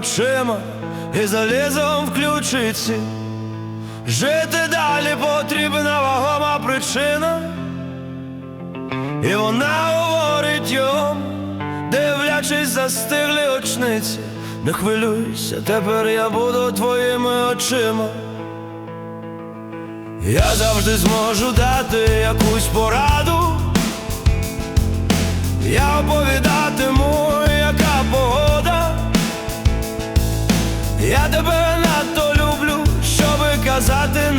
очима і залізом в ключиці. Жити далі потрібна вагома причина, і вона говорить йому, дивлячись застиглі очниці. Не хвилюйся, тепер я буду твоїми очима. Я завжди зможу дати якусь пораду. Я оповідатиму,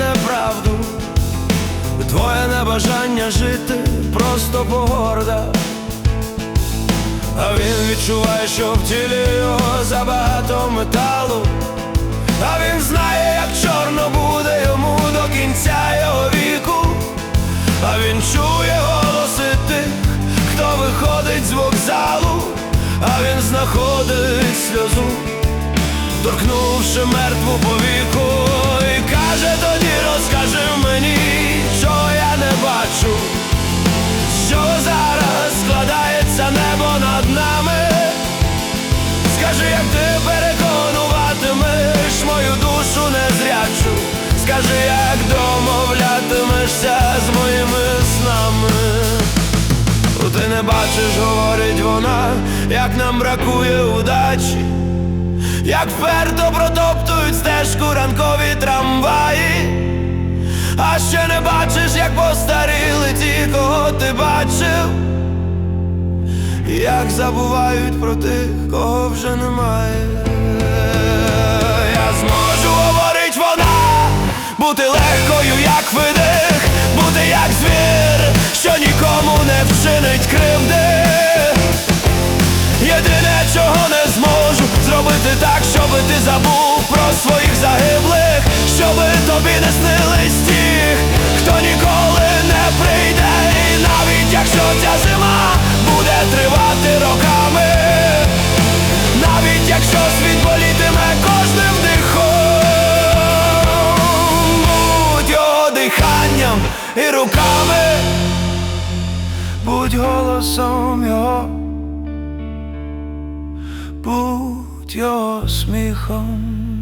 неправду. Твоє небажання жити просто погорда. А він відчуває, що в тілі його забагато металу. А він знає, як чорно буде йому до кінця його віку. А він чує голоси тих, хто виходить з вокзалу, а він знаходить сльозу, торкнувши мертву повіку, каже тоді, розкажи мені, що я не бачу, що зараз складається небо над нами. Скажи, як ти переконуватимеш мою душу незрячу? Скажи, як домовлятимешся з моїми снами? Ти не бачиш, говорить вона, як нам бракує удачі. Як вперто протоптують стежку ранкові трамваї як постаріли ті, кого ти бачив як забувають про тих, кого вже немає. Я зможу, говорить вона, бути легкою, як видих, бути як звір, що нікому не вчинить кривди. Єдине, чого не зможу, зробити так, щоби ти забув про своїх загиблих, щоби тобі не снились ті, руками, будь голосом його будь його сміхом.